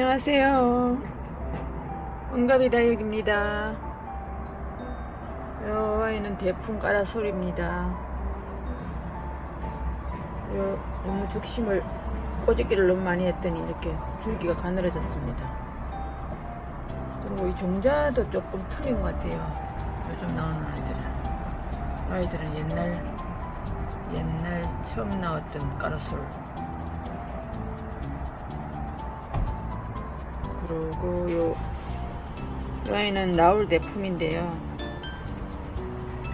안녕하세요. 은가비 다육입니다. 요 아이는 대풍 까라솔입니다. 요 너무 죽심을 꼬집기를 너무 많이 했더니 이렇게 줄기가 가늘어졌습니다. 그리고 이 종자도 조금 틀린 것 같아요. 요즘 나오는 아이들은. 아이들은 옛날 옛날 처음 나왔던 까라솔 그리고 요, 요 아이는 나올 대품인데요.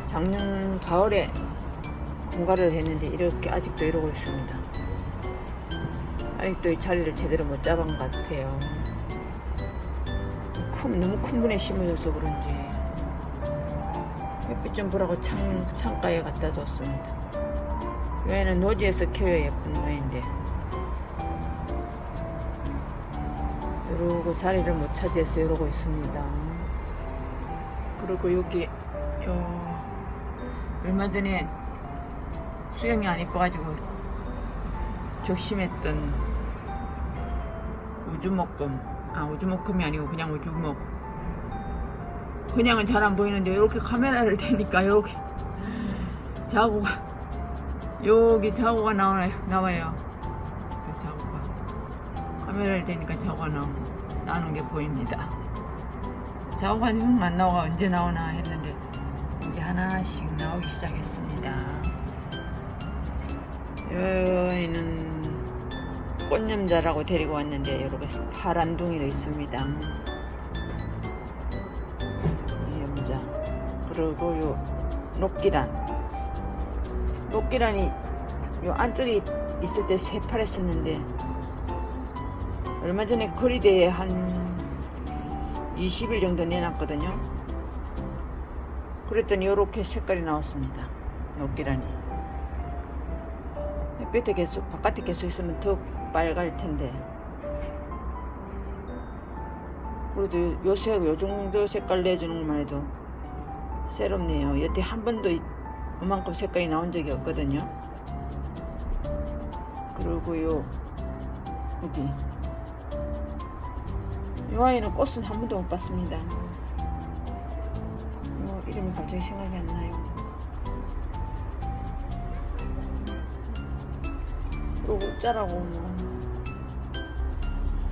작년 가을에 분가를 했는데 이렇게 아직도 이러고 있습니다. 아직도 이 자리를 제대로 못 잡은 것 같아요. 큰, 너무 큰 분에 심어져서 그런지 햇빛 좀 보라고 창, 창가에 갖다 뒀습니다. 요 아이는 노지에서 키워야 예쁜 모인데 이러고 자리를 못 차지해서 이러고 있습니다. 그리고 여기 요 얼마 전에 수영이 안 이뻐가지고 격심했던 우주목금. 아 우주목금이 아니고 그냥 우주목. 그냥은 잘 안 보이는데 이렇게 카메라를 대니까 이렇게 자고가 여기 자고가 나와요 나와요 카메라를 대니까 나오, 나오는 게 보입니다. 자고가 좀안 나오가 언제 나오나 했는데 이게 하나씩 나오기 시작했습니다. 여기는 꽃념자라고 데리고 왔는데 이렇게 파란 둥이도 있습니다. 이 염자 그리고 요 녹기란 녹기란이 요 안쪽에 있을 때 새파랬었는데 얼마 전에 거리대에 한 20일 정도 내놨거든요. 그랬더니 이렇게 색깔이 나왔습니다. 녹기란이. 햇빛에 계속 바깥에 계속 있으면 더 빨갈 텐데. 그래도 요새 요 정도 색깔 내주는 것만 해도 새롭네요. 여태 한 번도 이- 이만큼 색깔이 나온 적이 없거든요. 그리고 요 여기 이 아이는 꽃은 한 번도 못 봤습니다. 뭐 이름이 갑자기 생각이 안 나요. 또 웃자라고 뭐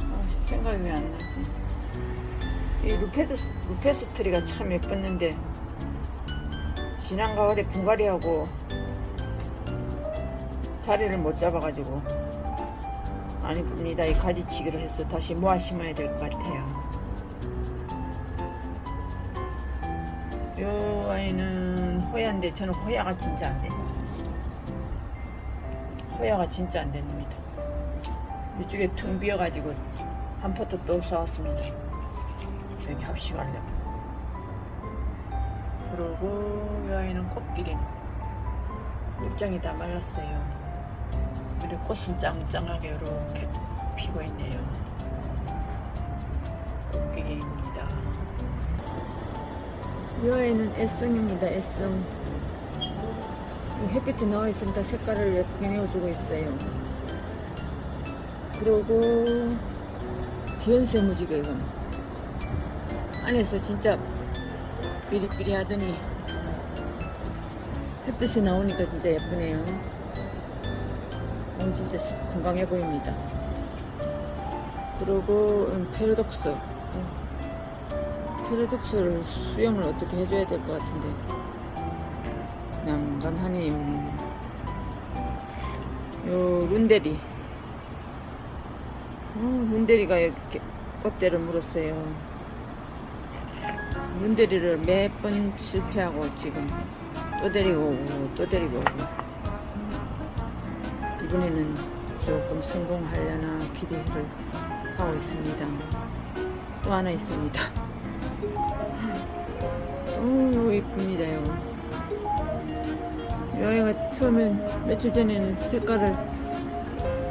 아, 생각이 왜 안 나지? 이 루페드 루페스트리가 참 예뻤는데 지난 가을에 분갈이하고 자리를 못 잡아가지고 안 이쁩니다. 이 가지치기로 해서 다시 모아 심어야 될 것 같아요. 요 아이는 호야인데 저는 호야가 진짜 안 돼요. 호야가 진짜 안 됩니다. 이쪽에 퉁 비어가지고 한 포트 또 쌓았습니다. 여기 합식하려고. 그리고 이 아이는 꽃길이 입장이 다 말랐어요. 그리고 꽃은 짱짱하게 이렇게 피고 있네요. 꽃길입니다. 이 아이는 애송입니다. 애송. 햇빛이 나와 있으니까 색깔을 예쁘게 내어주고 있어요. 그리고 비욘세 무지개 이건 안에서 진짜 삐리삐리 하더니 햇빛이 나오니까 진짜 예쁘네요. 어, 진짜 시- 건강해 보입니다. 그리고 음, 페르독스. 음, 페르독스를 수영을 어떻게 해줘야 될 것 같은데. 난감하네요. 요 룬데리. 어, 룬데리가 이렇게 꽃대를 물었어요. 룬데리를 몇 번 실패하고 지금 또 데리고 오고 또 데리고 오고 이번에는 조금 성공하려나 기대를 하고 있습니다. 또 하나 있습니다. 오 예쁩니다요. 여행가 처음엔 며칠 전에는 색깔을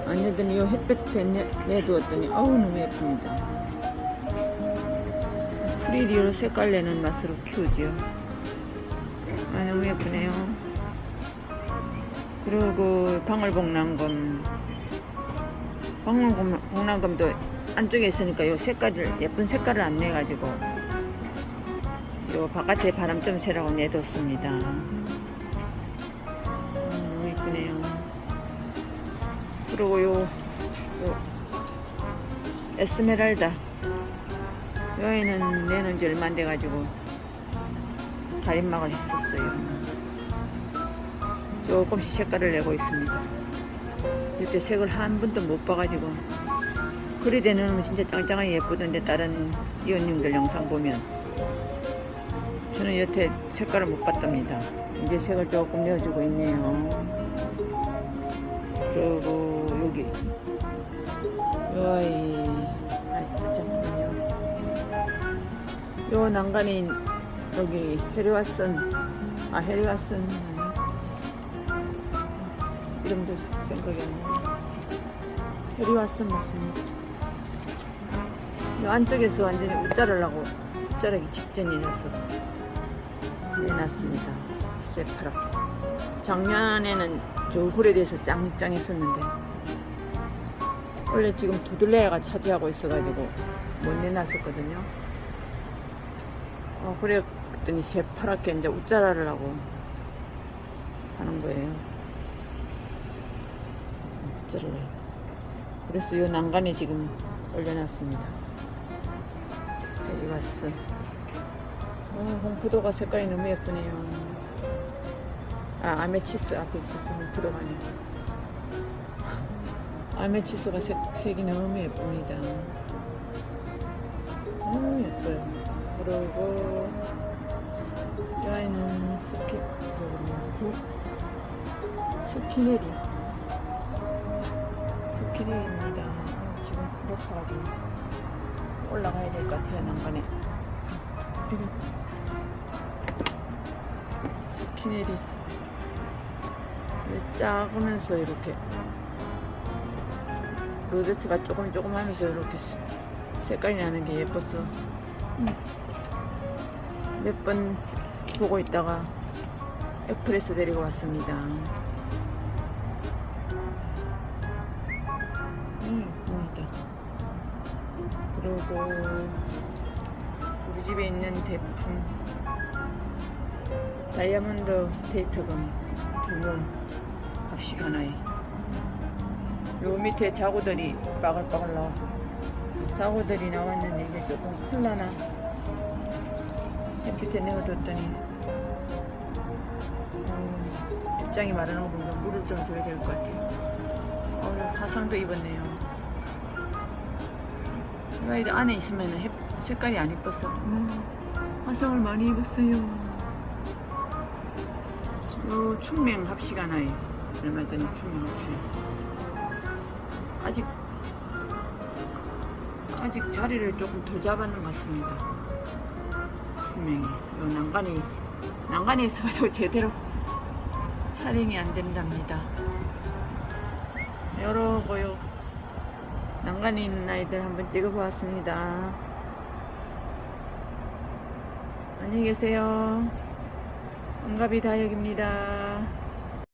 안 내더니 요 햇볕에 내, 내두었더니 아우 너무 예쁩니다. 프리리로 색깔 내는 맛으로 키우지요. 아 너무 예쁘네요. 그리고 방울복랑검 방울복랑검도 안쪽에 있으니까 요 색깔을 예쁜 색깔을 안 내가지고 요 바깥에 바람 좀 쐬라고 내뒀습니다. 음, 너무 이쁘네요. 그리고 요, 요 에스메랄다 요 아이는 내놓은 지 얼마 안 돼가지고 가림막을 했었어요. 조금씩 색깔을 내고 있습니다. 이때 색을 한 번도 못 봐가지고 그리 되는 진짜 짱짱하게 예쁘던데 다른 이웃님들 영상 보면 저는 여태 색깔을 못 봤답니다. 이제 색을 조금 내어주고 있네요. 그리고 여기 요 아이 아 잠깐만요. 요 난간이 여기 해리와슨 아 해리와슨 이름도 생각이 안 나요. 해리와슨 맞습니다. 이 안쪽에서 완전히 웃자르려고 웃자르기 직전이라서 내놨습니다. 새파랗게. 작년에는 저 홀에 대해서 짱짱했었는데 원래 지금 두들레가 차지하고 있어가지고 못 내놨었거든요. 어, 그래 그랬더니 새파랗게 이제 웃자르려고 하는 거예요. 웃자르려. 그래서 이 난간에 지금 올려놨습니다. 여기 왔어. 어, 홍푸도가 색깔이 너무 예쁘네요. 아, 아메치스, 아메치스 홍푸도가 아니고. 아메치스가 색, 색이 너무 예쁩니다. 너무 예뻐요. 그리고, 이 아이는 스키, 저기, 스키네리. 스키네리입니다. 지금 높아가지고. 올라가야 될 것 같아요, 난간에. 스키네리. 작으면서 이렇게. 로제트가 조금 조금 하면서 이렇게 스- 색깔이 나는 게 예뻤어. 몇번 보고 있다가 에프레소 데리고 왔습니다. 그리고 우리 집에 있는 제품. 다이아몬드 스테이트금 두몸 합식 하나에 요 밑에 자구들이 빠글빠글 나와 자구들이 나왔는데 이제 조금 클라나? 햇빛에 내어뒀더니 음, 입장이 마르는 거 보니까 물을 좀 줘야 될 것 같아요. 어, 화상도 입었네요 이 아이들 안에 있으면 햇, 색깔이 안 이뻤어. 음, 화상을 많이 입었어요. 요 충맹 합식 하나에 얼마 전에 충맹 합식. 아직 아직 자리를 조금 덜 잡았는 것 같습니다. 충맹이 요 난간이 난간이 있어가지고 제대로 촬영이 안 된답니다. 여러고요. 난간에 있는 아이들 한번 찍어보았습니다. 안녕히 계세요. 응갑이 다육입니다.